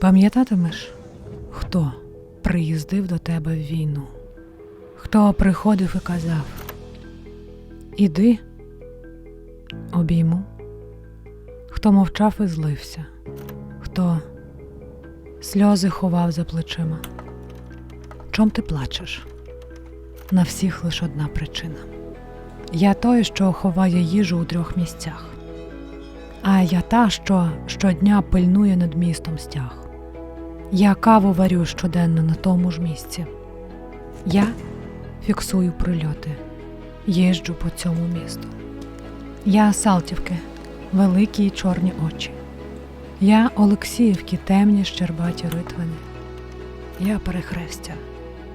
Пам'ятатимеш, хто приїздив до тебе в війну? Хто приходив і казав: Іди, обійму, хто мовчав і злився, хто сльози ховав за плечима. Чом ти плачеш? На всіх лише одна причина. Я той, що ховає їжу у трьох місцях. А я та, що щодня пильнує над містом стяг. Я каву варю щоденно на тому ж місці. Я фіксую прильоти, їжджу по цьому місту. Я Салтівки, великі й чорні очі. Я Олексіївки, темні щербаті ритвини. Я перехрестя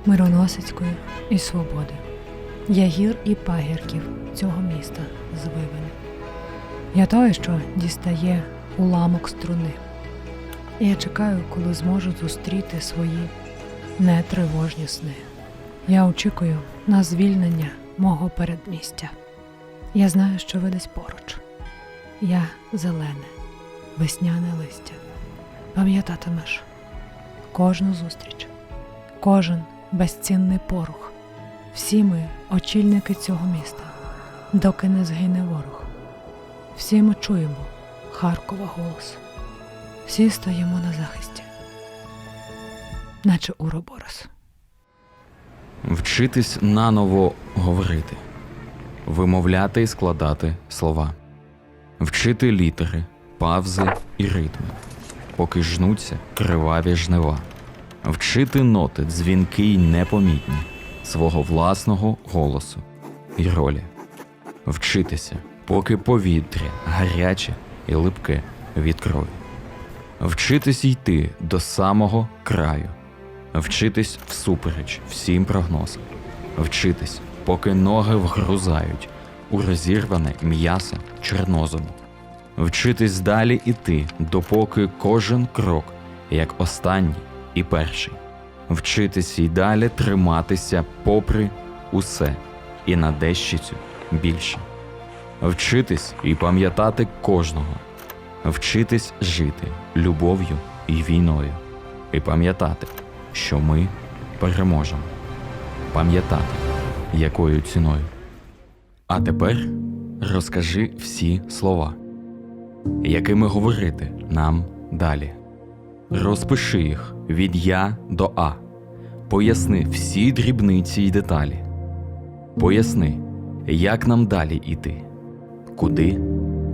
мироносицької і свободи. Я гір і пагірків цього міста звивини. Я той, що дістає уламок струни. Я чекаю, коли зможу зустріти свої нетривожні сни. Я очікую на звільнення мого передмістя. Я знаю, що ви десь поруч. Я зелене, весняне листя. Пам'ятатимеш кожну зустріч, кожен безцінний порух. Всі ми очільники цього міста, доки не згине ворог. Всі ми чуємо Харкова голос. Всі стоїмо на захисті, наче уроборос. Вчитись наново говорити, вимовляти і складати слова, вчити літери, павзи і ритми, поки жнуться криваві жнива, вчити ноти дзвінки й непомітні свого власного голосу і ролі, вчитися, поки повітря гаряче і липке від крові, вчитись йти до самого краю. Вчитись всупереч всім прогнозам, вчитись, поки ноги вгрузають у розірване м'ясо чорнозому, вчитись далі іти, допоки кожен крок як останній і перший, вчитись і далі триматися попри усе і на дещицю більше, вчитись і пам'ятати кожного, вчитись жити любов'ю і війною, і пам'ятати що ми переможемо. Пам'ятати, якою ціною. А тепер розкажи всі слова, якими говорити нам далі. Розпиши їх від Я до А. Поясни всі дрібниці й деталі. Поясни, як нам далі іти, куди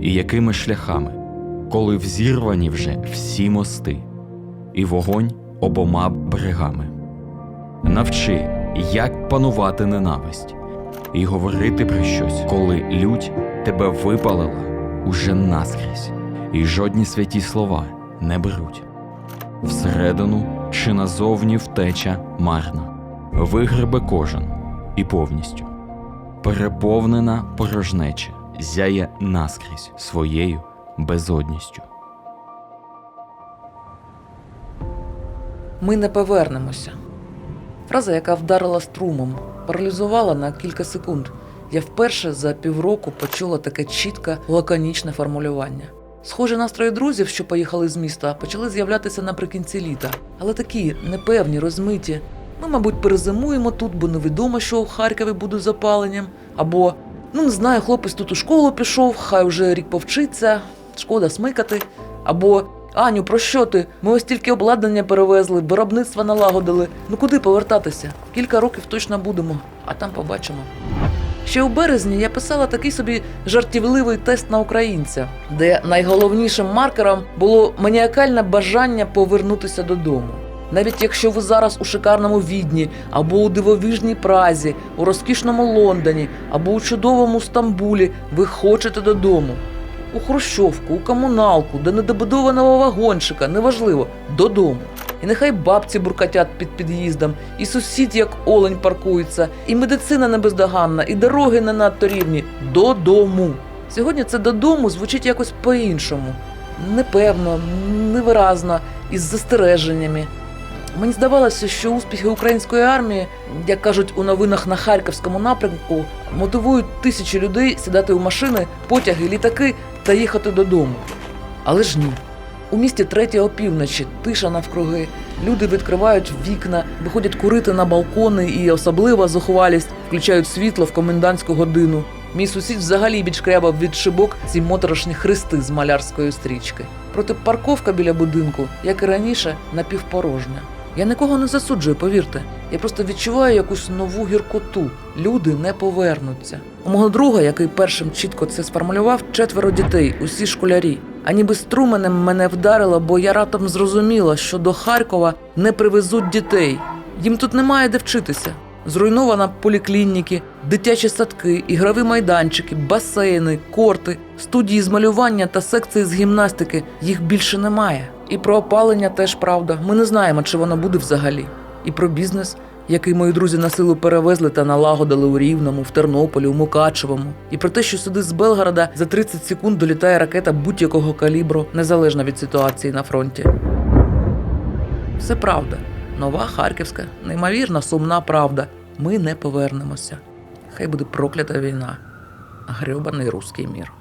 і якими шляхами, коли взірвані вже всі мости, і вогонь обома берегами. Навчи, як панувати ненависть, і говорити про щось, коли лють тебе випалила уже наскрізь, і жодні святі слова не беруть. Всередину чи назовні втеча марна, вигребе кожен і повністю. Переповнена порожнеча зяє наскрізь своєю безодністю. Ми не повернемося. Фраза, яка вдарила струмом, паралізувала на кілька секунд. Я вперше за півроку почула таке чітке, лаконічне формулювання. Схожі настрої друзів, що поїхали з міста, почали з'являтися наприкінці літа, але такі непевні, розмиті. Ми, мабуть, перезимуємо тут, бо невідомо, що у Харкові буде з опаленням. Або ну не знаю, хлопець тут у школу пішов, хай вже рік повчиться, шкода смикати. Або Аню, про що ти? Ми ось тільки обладнання перевезли, виробництва налагодили. Ну куди повертатися? Кілька років точно будемо, а там побачимо. Ще у березні я писала такий собі жартівливий тест на українця, де найголовнішим маркером було маніакальне бажання повернутися додому. Навіть якщо ви зараз у шикарному відні, або у дивовижній Празі, у розкішному Лондоні, або у чудовому Стамбулі, ви хочете додому. У Хрущовку, у комуналку, до недобудованого вагончика, неважливо, додому. І нехай бабці буркатять під під'їздом, і сусід як олень паркується, і медицина не бездоганна, і дороги не надто рівні. Додому. Сьогодні це додому звучить якось по-іншому. Непевно, невиразно, із застереженнями. Мені здавалося, що успіхи української армії, як кажуть у новинах на харківському напрямку, мотивують тисячі людей сідати у машини, потяги, літаки та їхати додому. Але ж ні. У місті третя опівночі, тиша навкруги. Люди відкривають вікна, виходять курити на балкони і особлива зухвалість включають світло в комендантську годину. Мій сусід взагалі відшкрябав від шибок ці моторошні хрести з малярської стрічки. Проте парковка біля будинку, як і раніше, напівпорожня. Я нікого не засуджую, повірте. Я просто відчуваю якусь нову гіркоту. Люди не повернуться. У мого друга, який першим чітко це сформулював, четверо дітей, усі школярі. А ніби струменем мене вдарило, бо я раптом зрозуміла, що до Харкова не привезуть дітей. Їм тут немає де вчитися. Зруйнована поліклініки, дитячі садки, ігрові майданчики, басейни, корти, студії з малювання та секції з гімнастики. Їх більше немає. І про опалення теж правда. Ми не знаємо, чи воно буде взагалі. І про бізнес, який мої друзі на силу перевезли та налагодили у Рівному, в Тернополі, у Мукачевому. І про те, що сюди з Белгорода за 30 секунд долітає ракета будь-якого калібру, незалежно від ситуації на фронті. Все правда. Нова Харківська, неймовірна сумна правда. Ми не повернемося. Хай буде проклята війна. Грьобаний руський мір.